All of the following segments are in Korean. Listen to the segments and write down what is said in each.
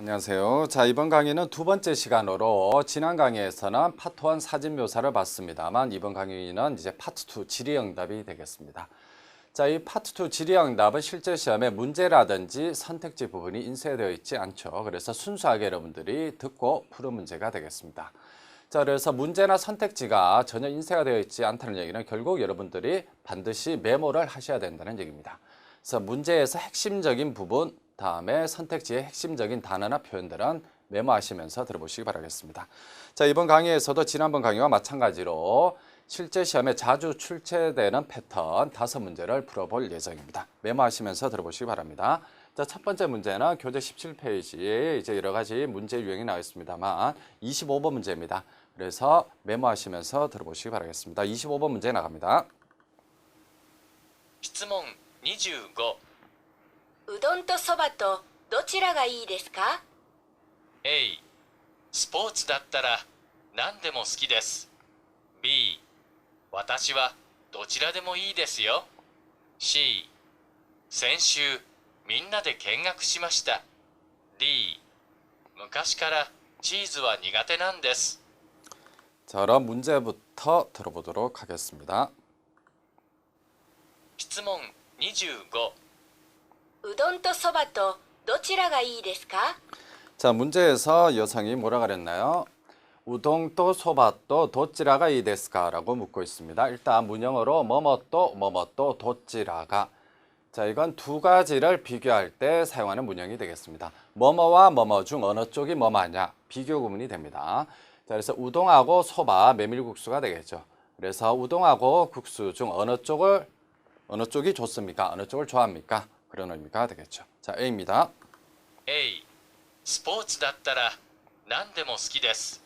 안녕하세요. 자, 이번 강의는 두 번째 시간으로 지난 강의에서는 파트 1 사진 묘사를 봤습니다만 이번 강의는 이제 파트 2 질의응답이 되겠습니다. 자, 이 파트 2 질의응답은 실제 시험에 문제라든지 선택지 부분이 인쇄되어 있지 않죠. 그래서 순수하게 여러분들이 듣고 푸는 문제가 되겠습니다. 자, 그래서 문제나 선택지가 전혀 인쇄가 되어 있지 않다는 얘기는 결국 여러분들이 반드시 메모를 하셔야 된다는 얘기입니다. 그래서 문제에서 핵심적인 부분, 다음에 선택지의 핵심적인 단어나 표현들은 메모하시면서 들어보시기 바라겠습니다. 자, 이번 강의에서도 지난번 강의와 마찬가지로 실제 시험에 자주 출제되는 패턴 다섯 문제를 풀어볼 예정입니다. 메모하시면서 들어보시기 바랍니다. 자, 첫 번째 문제는 교재 17페이지에 이제 여러 가지 문제 유형이 나와 있습니다만 25번 문제입니다. 그래서 메모하시면서 들어보시기 바라겠습니다. 25번 문제 나갑니다. 質問25 うどんとそばとどちらがいいですか A スポーツだったら何でも好きです B 私はどちらでもいいですよ C 先週みんなで見学しました D 昔からチーズは苦手なんです 자, 그럼 문제부터 들어보도록 하겠습니다. 質問25 うどんとそばとどちらがいいですか 자, 문제에서 여성이 뭐라 그랬나요? 우동또 소바또 도찌라가 이 데스까라고 묻고 있습니다. 일단 문형으로 뭐뭐또 뭐뭐또 도찌라가 자, 이건 두 가지를 비교할 때 사용하는 문형이 되겠습니다. 뭐뭐와 뭐뭐 중 어느 쪽이 뭐뭐냐 비교 구문이 됩니다. 자, 그래서 우동하고 소바 메밀국수가 되겠죠. 그래서 우동하고 국수 중 어느 쪽을 어느 쪽이 좋습니까? 어느 쪽을 좋아합니까? 그런 의미가 되겠죠. 자, A입니다. A スポーツだったら何でも好きです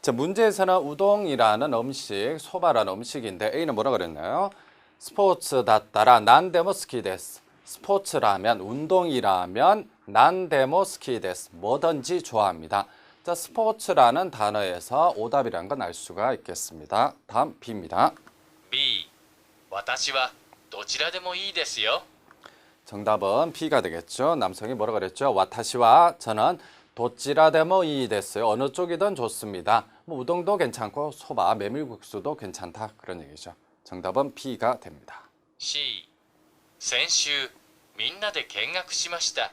자, 문제에서는 우동이라는 음식, 소바라는 음식인데 A는 뭐라 그랬나요? 스포츠 다따라 난데모 스키데스. 스포츠라면 운동이라면 난데모 스키데스. 뭐든지 좋아합니다. 자, 스포츠라는 단어에서 오답이라는 건 알 수가 있겠습니다. 다음 B입니다. B 私はどちらでもいいですよ 정답은 B가 되겠죠. 남성이 뭐라 그랬죠? 와타시와 저는 도찌라데모 이 됐어요. 어느 쪽이든 좋습니다. 뭐 우동도 괜찮고 소바, 메밀국수도 괜찮다 그런 얘기죠. 정답은 B가 됩니다. C 先週みんなで見学しました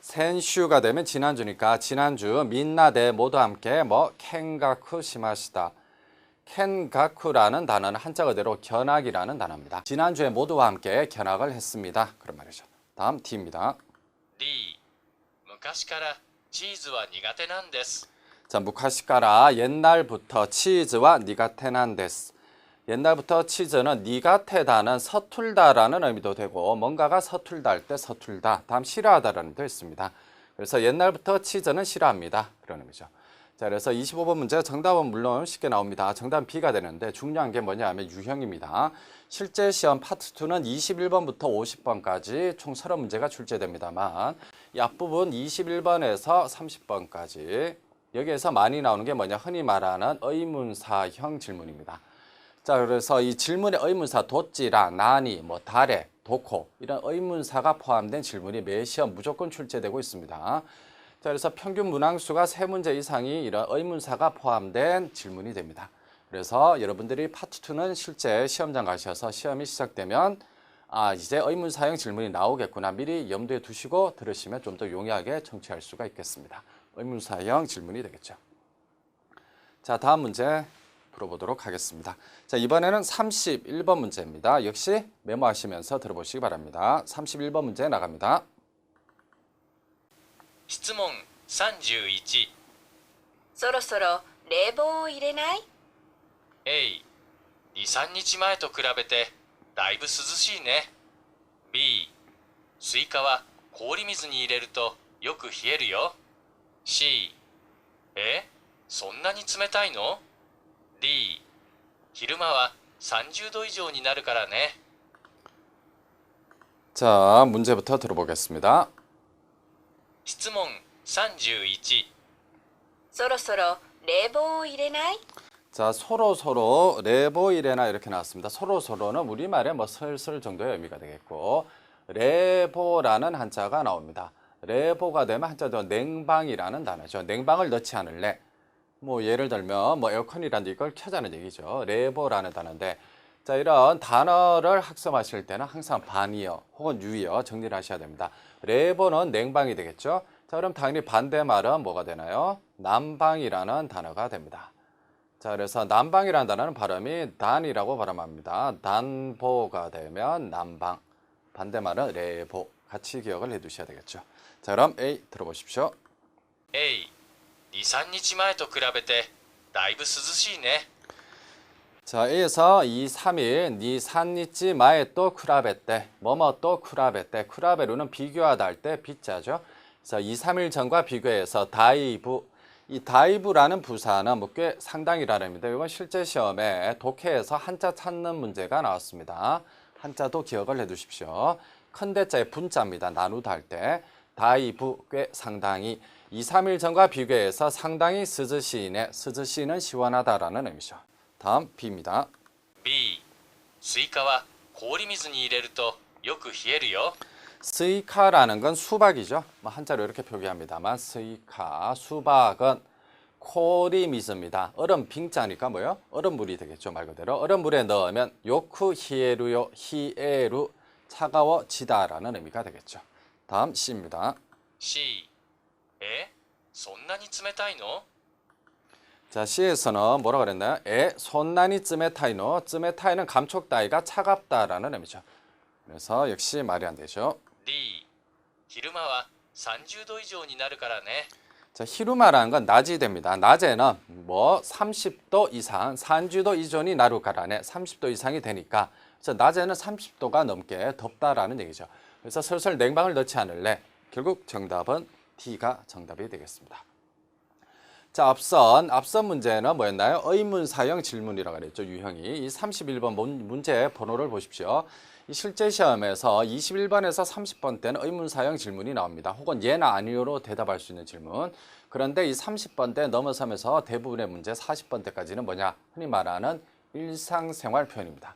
센슈가 되면 지난주니까 지난주 민나대 모두 함께 뭐 켄가쿠 시마시다. 켄가쿠라는 단어는 한자 그대로 견학이라는 단어입니다. 지난주에 모두와 함께 견학을 했습니다. 그런 말이죠. 다음 D입니다. D 昔からチーズは苦手なんです 자, 무카시카라 옛날부터 치즈와 니가테난데스. 옛날부터 치즈는 니가테다는 서툴다라는 의미도 되고 뭔가가 서툴다 할 때 서툴다, 다음 싫어하다라는 뜻 있습니다. 그래서 옛날부터 치즈는 싫어합니다. 그런 의미죠. 자, 그래서 25번 문제 정답은 물론 쉽게 나옵니다. 정답은 B가 되는데 중요한 게 뭐냐 하면 유형입니다. 실제 시험 파트 2는 21번부터 50번까지 총 30문제가 출제됩니다만 이 앞부분 21번에서 30번까지 여기에서 많이 나오는 게 뭐냐 흔히 말하는 의문사형 질문입니다. 자 그래서 이 질문의 의문사 도찌라 나니 뭐 달에 도코 이런 의문사가 포함된 질문이 매 시험 무조건 출제되고 있습니다. 자 그래서 평균 문항수가 세 문제 이상이 이런 의문사가 포함된 질문이 됩니다. 그래서 여러분들이 파트 2는 실제 시험장 가셔서 시험이 시작되면 아 이제 의문사형 질문이 나오겠구나 미리 염두에 두시고 들으시면 좀 더 용이하게 청취할 수가 있겠습니다. 의문사형 질문이 되겠죠. 자, 다음 문제 풀어보도록 하겠습니다. 자, 이번에는 31번 문제입니다. 역시 메모하시면서 들어보시기 바랍니다. 31번 문제 나갑니다. 質問31そろそろ冷房を入れない A 23日前と比べてだいぶ涼しいね B スイカは氷水に入れるとよく冷えるよ C えそんなに冷たいの D 昼間は30度以上になるからね 자, 문제부터 들어보겠습니다. 質問31そろそろ冷房を入れない 자, 서로 서로 레보이레나 이렇게 나왔습니다. 서로 서로는 우리말에 뭐 슬슬 정도의 의미가 되겠고 레보라는 한자가 나옵니다. 레보가 되면 한자도 냉방이라는 단어죠. 냉방을 넣지 않을래. 뭐 예를 들면 뭐 에어컨이라는 이걸 켜자는 얘기죠. 레보라는 단어인데 자 이런 단어를 학습하실 때는 항상 반이어 혹은 유이어 정리를 하셔야 됩니다. 레보는 냉방이 되겠죠. 자 그럼 당연히 반대말은 뭐가 되나요? 난방이라는 단어가 됩니다. 자 그래서 난방이라는 단어는 발음이 단이라고 발음합니다. 단보가 되면 난방 반대말은 레보 같이 기억을 해두셔야 되겠죠. 자 그럼 A 들어보십시오. A 23日前と比べてだいぶ涼しいね 자, A에서 2, 3일, 니 산니치 마에 또 쿠라베 뭐뭐 또 쿠라베 때, 쿠라베루는 비교하다 할 때 비자죠. 그래서 2, 3일 전과 비교해서 다이브, 이 다이브라는 부사는 뭐 꽤 상당히라랍니다. 이건 실제 시험에 독해에서 한자 찾는 문제가 나왔습니다. 한자도 기억을 해 두십시오. 큰 대자의 분자입니다. 나누다 할 때. 다이브 꽤 상당히 2, 3일 전과 비교해서 상당히 스즈시인의 스즈시는 시원하다라는 의미죠. 다음 B입니다. B スイカは氷水に入れるとよく冷えるよ 스이카라는 건 수박이죠. 뭐 한자로 이렇게 표기합니다만 스이카 수박은 코리미즈입니다. 얼음 빙자니까 뭐요? 얼음물이 되겠죠 말 그대로 얼음물에 넣으면 요쿠 히에루요 히에루 차가워지다라는 의미가 되겠죠. 다음 C입니다. C えそんなに冷たいの 자 C에서는 뭐라 그랬나요? 에 손난이 쯔메타이노 쯔메타이는 감촉 따위가 차갑다라는 의미죠. 그래서 역시 말이 안 되죠. D 昼間は30度以上になるからね 자, 히루마라는 건 낮이 됩니다. 낮에는 뭐 30도 이상, 산주도 이전이 나루가라네 30도 이상이 되니까 그래서 낮에는 30도가 넘게 덥다라는 얘기죠. 그래서 슬슬 냉방을 넣지 않을래. 결국 정답은 D가 정답이 되겠습니다. 자, 앞선 앞선 문제는 뭐였나요? 의문 사형 질문이라고 그랬죠. 유형이 이 31번 문- 문제 번호를 보십시오. 이 실제 시험에서 21번에서 30번 때는 의문 사형 질문이 나옵니다. 혹은 예나 아니요로 대답할 수 있는 질문. 그런데 이 30번 때 넘어서면서 대부분의 문제 40번 때까지는 뭐냐? 흔히 말하는 일상생활 표현입니다.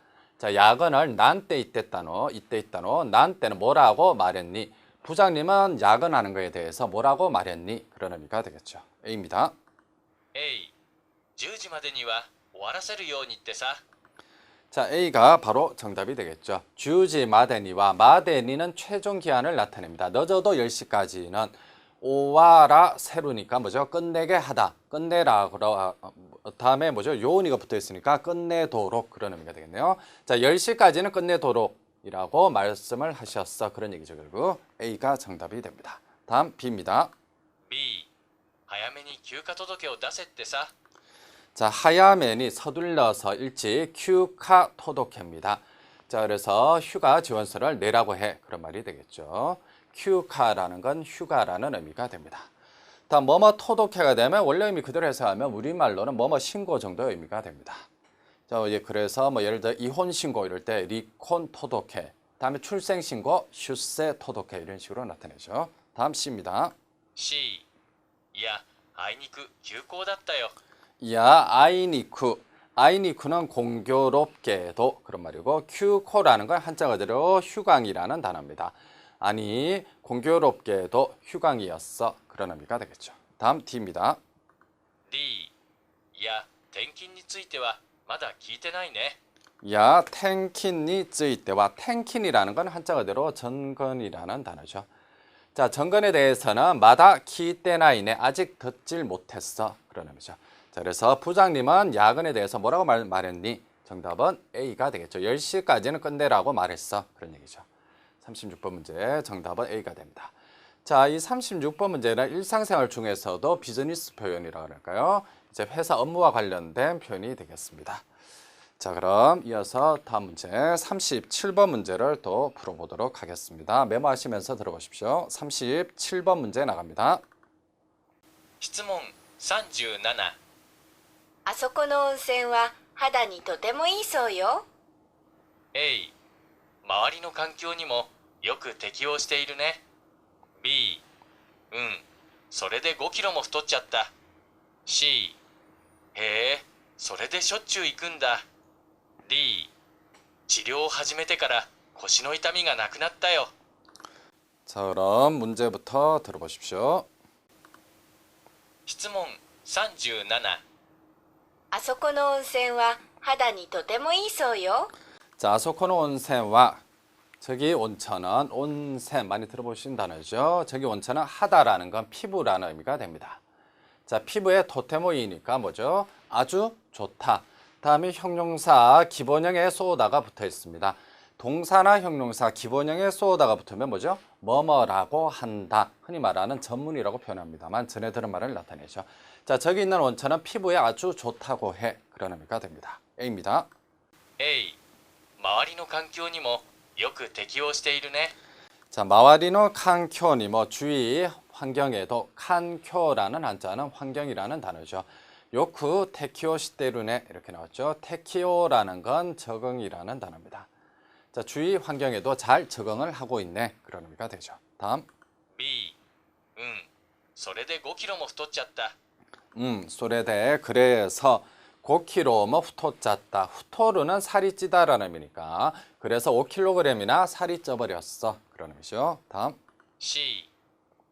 자, 야근을 난 때 이때다노, 이때 있다노, 난 때는 뭐라고 말했니? 부장님은 야근하는 거에 대해서 뭐라고 말했니? 그런 의미가 되겠죠. A입니다. A 10時までには終わらせるようにってさ 자, A가 바로 정답이 되겠죠. 주지 마데니와 마데니는 최종 기한을 나타냅니다. 늦어도 10시까지는 오와라 세루니까 뭐죠? 끝내게 하다. 끝내라. 그러 아, 다음에 뭐죠? 요은이가 붙어 있으니까 끝내도록 그런 의미가 되겠네요. 자, 10시까지는 끝내도록 이라고 말씀을 하셨어. 그런 얘기죠, 결국. A가 정답이 됩니다. 다음 B입니다. B. 하야메니 규카 토도케오 다세테사. 자, 하야메니 서둘러서 일찍 규카 토도케입니다. 자, 그래서 휴가 지원서를 내라고 해. 그런 말이 되겠죠. 큐카라는 건 휴가라는 의미가 됩니다. 다음 뭐뭐 토독해가 되면 원래 의미 그대로 해석하면 우리말로는 뭐뭐 신고 정도의 의미가 됩니다. 자, 이제 그래서 뭐 예를 들어 이혼 신고 이럴 때 리콘 토독해. 다음에 출생 신고 슈세 토독해 이런 식으로 나타내죠. 다음 C입니다. C いやあいにく休校だったよ 야 아이니쿠 아이니쿠는 공교롭게도 그런 말이고 큐코라는 건 한자 그대로 휴강이라는 단어입니다. 아니 공교롭게도 휴강이었어 그런 의미가 되겠죠. 다음 D입니다. D いや転勤についてはまだ聞いてないね 야 탱킨니 쯔이 때와 탱킨이라는 건 한자 그대로 전건이라는 단어죠. 자, 정건에 대해서는 마다 키때나이네 아직 듣질 못했어. 그런 의미죠. 자, 그래서 부장님은 야근에 대해서 뭐라고 말, 말했니? 정답은 A가 되겠죠. 10시까지는 끝내라고 말했어. 그런 얘기죠. 36번 문제 정답은 A가 됩니다. 자, 이 36번 문제는 일상생활 중에서도 비즈니스 표현이라고 할까요? 이제 회사 업무와 관련된 표현이 되겠습니다. 자, 그럼 이어서 다음 문제 37번 문제를 또 풀어보도록 하겠습니다. 메모하시면서 들어보십시오. 37번 문제 나갑니다. 質問37あそこの温泉は肌にとてもいいそうよ A 周りの環境にも よく適応しているね B うんそれで5キロも太っちゃった C へえそれでしょっちゅう行くんだ D 治療を始めてから腰の痛みがなくなったよ 자, 그럼 문제부터 들어보십시오. 質問37あそこの温泉は肌にとてもいいそうよ 자, 아소코노 온센와 저기 온천은 온센 많이 들어보신 단어죠. 저기 온천은 하다라는 건 피부라는 의미가 됩니다. 자, 피부에 토테모이니까 뭐죠? 아주 좋다. 다음에 형용사 기본형에 쏘다가 붙어 있습니다. 동사나 형용사 기본형에 쏘다가 붙으면 뭐죠? 뭐뭐라고 한다. 흔히 말하는 전문이라고 표현합니다만 전에 들은 말을 나타내죠. 자, 저기 있는 온천은 피부에 아주 좋다고 해. 그런 의미가 됩니다. A입니다. A 周りの環境にも よく適応しているね 자, 마와리노 칸쿄니 뭐 주위 환경에도 칸쿄라는 한자는 환경이라는 단어죠. 요쿠 테키오 시테루네 이렇게 나왔죠. 테키오라는 건 적응이라는 단어입니다. 자, 주위 환경에도 잘 적응을 하고 있네 그런 의미가 되죠. 다음, B うんそれで5キロも太っちゃった 음, 소레데 그래서 5kg 뭐 후토 짰다. 후토르는 살이 찌다라는 의미니까 그래서 5kg이나 살이 쪄버렸어 그런 의미죠. 다음. C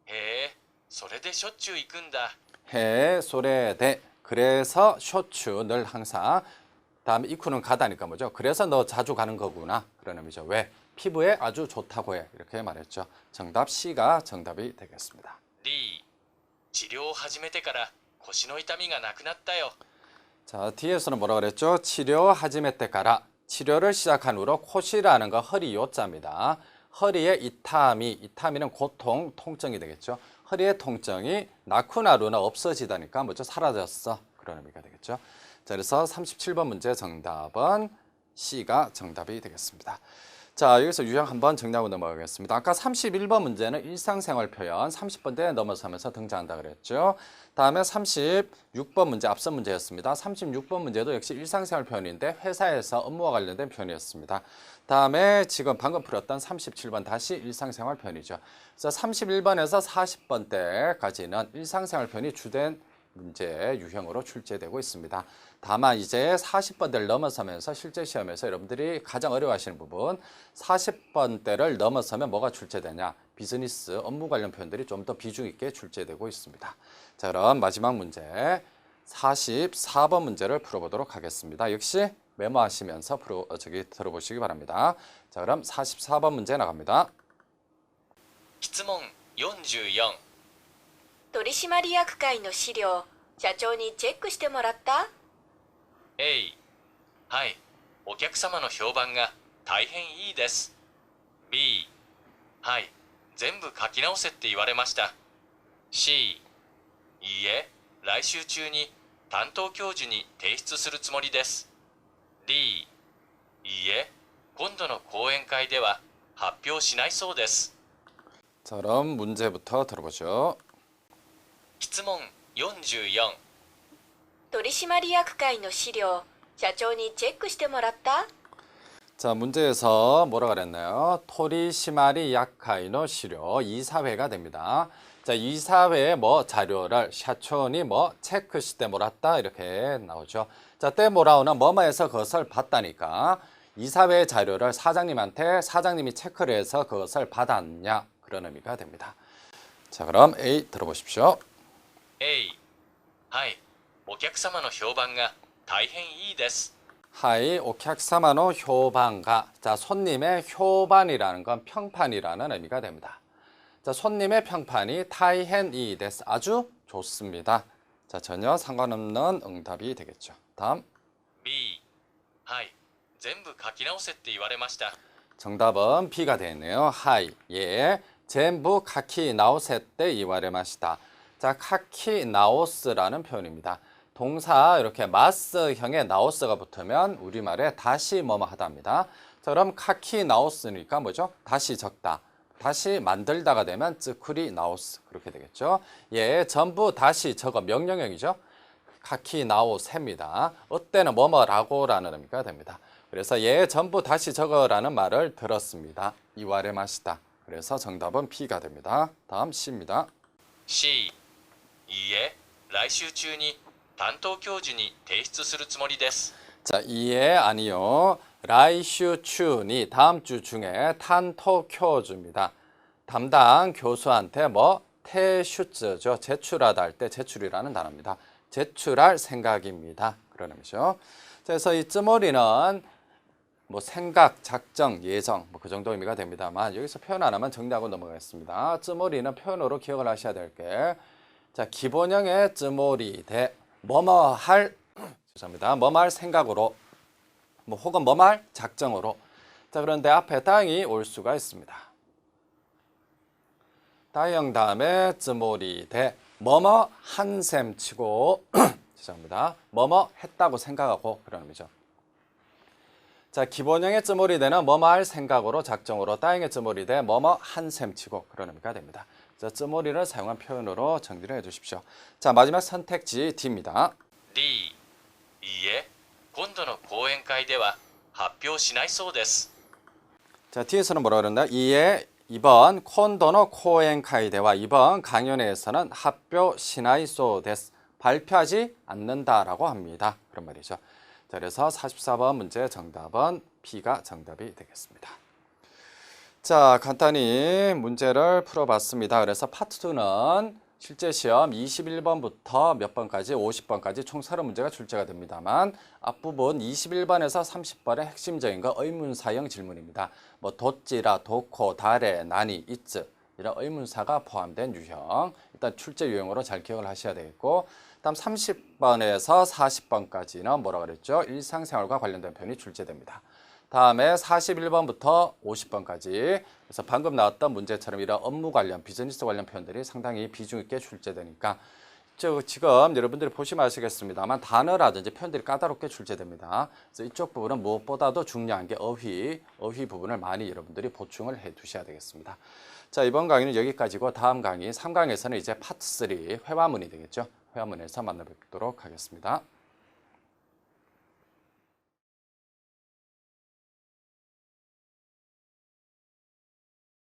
へえそれでしょっちゅう行くんだ 해 소래대 그래서 쇼츠 늘 항상 다음에 이쿠는 가다니까 뭐죠 그래서 너 자주 가는 거구나 그런 의미죠 왜 피부에 아주 좋다고 해 이렇게 말했죠 정답 C가 정답이 되겠습니다 D 治療を始めてから腰の痛みがなくなったよ 자 뒤에서는 뭐라 그랬죠? 치료 하지메 때까라. 치료를 시작한 후로 코시라는 거 허리 요자입니다. 허리에 이타미 이타미는 고통 통증이 되겠죠. 허리의 통증이 나쿠나루는 없어지다니까 뭐죠 사라졌어. 그런 의미가 되겠죠. 자 그래서 37번 문제 정답은 C가 정답이 되겠습니다 자 여기서 유형 한번 정리하고 넘어가겠습니다. 아까 31번 문제는 일상생활 표현 30번대 넘어서면서 등장한다 그랬죠. 다음에 36번 문제 앞선 문제였습니다. 36번 문제도 역시 일상생활 표현인데 회사에서 업무와 관련된 표현이었습니다. 다음에 지금 방금 풀었던 37번 다시 일상생활 표현이죠. 그래서 31번에서 40번 때까지는 일상생활 표현이 주된 문제 유형으로 출제되고 있습니다. 다만 이제 40번대를 넘어서면서 실제 시험에서 여러분들이 가장 어려워하시는 부분 40번대를 넘어서면 뭐가 출제되냐 비즈니스 업무 관련 표현들이 좀 더 비중 있게 출제되고 있습니다. 자 그럼 마지막 문제 44번 문제를 풀어보도록 하겠습니다. 역시 메모하시면서 풀어, 어, 저기 들어보시기 바랍니다. 자 그럼 44번 문제 나갑니다. 質問44 取締役会の資料社長にチェックしてもらった A はいお客様の評判が大変いいです B はい全部書き直せって言われました C いいえ来週中に担当教授に提出するつもりです D いいえ今度の講演会では発表しないそうです 자 그럼 문제부터 들어보죠. 質問44取締役会の資料社長にチェックしてもらった 자 문제에서 뭐라 그랬나요? 토리시마리 야카이노 시료 이사회가 됩니다. 자 이사회의 뭐 자료를 샤촌이 뭐 체크 시대 몰았다 이렇게 나오죠. 자때 몰아오는 뭐뭐에서 그것을 봤다니까 이사회 자료를 사장님한테 사장님이 체크를 해서 그것을 받았냐 그런 의미가 됩니다. 자 그럼 A 들어보십시오. A はいお客様の評判が大変いいです 하이 오客様の 효반가 자 손님의 효반이라는 건 평판이라는 의미가 됩니다. 자, 손님의 평판이 타이헨이 데스 아주 좋습니다. 자, 전혀 상관없는 응답이 되겠죠. 다음 B はい全部書き直せって言われました 정답은 B가 되네요. 하이. 예. 전부 카키 나오세 때 이와레마시다. 자, 카키 나오스라는 표현입니다. 동사 이렇게 마스형의 나오스가 붙으면 우리말에 다시 뭐뭐 하다입니다. 자, 그럼 카키 나오스니까 뭐죠? 다시 적다. 다시 만들다가 되면 쯔쿠리 나오스 그렇게 되겠죠. 예, 전부 다시 적어 명령형이죠. 카키 나오셉니다. 어때는 뭐뭐라고라는 의미가 됩니다. 그래서 얘 전부 다시 적어라는 말을 들었습니다. 이와레 마시다. 그래서 정답은 B가 됩니다. 다음 C입니다. C いいえ来週中に担当教授に提出するつもりです 자, 이에 아니요. 라이슈 춘이 다음 주 중에 탄토 쿄주입니다. 담당 교수한테 뭐 테슈츠죠. 제출하다 할 때 제출이라는 단어입니다. 제출할 생각입니다. 그런 의미죠. 그래서 이 쯔머리는 뭐 생각, 작정, 예정 뭐 그 정도 의미가 됩니다만 여기서 표현 하나만 정리하고 넘어가겠습니다. 쯔머리는 표현으로 기억을 하셔야 될 게 자, 기본형의 쯔머리 대 뭐뭐 할 죄송합니다. 뭐뭐 할 생각으로 뭐 혹은 뭐뭐 할 작정으로 자, 그런데 앞에 땅이 올 수가 있습니다. 따형 다음에 쯔모리 대 뭐뭐 한 셈 치고 죄송합니다. 뭐뭐 했다고 생각하고 그런 의미죠. 자, 기본형의 쯔모리 대는 뭐뭐 할 생각으로 작정으로 따형의 쯔모리 대 뭐뭐 한 셈 치고 그런 의미가 됩니다. 자, 쯔모리를 사용한 표현으로 정리를 해 주십시오. 자, 마지막 선택지 D입니다. D いいえ今度の講演会では発表しないそうです 자, 뒤에서는 뭐라 그러나? 이에 2번 콘도노 코엔카이데와 2번 강연회에서는 합표 시나이소 데스 발표하지 않는다라고 합니다. 그런 말이죠. 자, 그래서 44번 문제 정답은 B가 정답이 되겠습니다. 자, 간단히 문제를 풀어봤습니다. 그래서 파트 2는 실제 시험 21번부터 몇 번까지 50번까지 총 30문제가 출제가 됩니다만 앞부분 21번에서 30번의 핵심적인 거 의문사형 질문입니다. 뭐 도찌라, 도코, 다레, 나니, 이츠 이런 의문사가 포함된 유형 일단 출제 유형으로 잘 기억을 하셔야 되겠고 다음 30번에서 40번까지는 뭐라 그랬죠? 일상생활과 관련된 표현이 출제됩니다. 다음에 41번부터 50번까지 그래서 방금 나왔던 문제처럼 이런 업무 관련, 비즈니스 관련 표현들이 상당히 비중 있게 출제되니까 저 지금 여러분들이 보시면 아시겠습니다만 단어라든지 표현들이 까다롭게 출제됩니다. 그래서 이쪽 부분은 무엇보다도 중요한 게 어휘, 어휘 부분을 많이 여러분들이 보충을 해 두셔야 되겠습니다. 자, 이번 강의는 여기까지고 다음 강의 3강에서는 이제 파트 3 회화문이 되겠죠. 회화문에서 만나뵙도록 하겠습니다.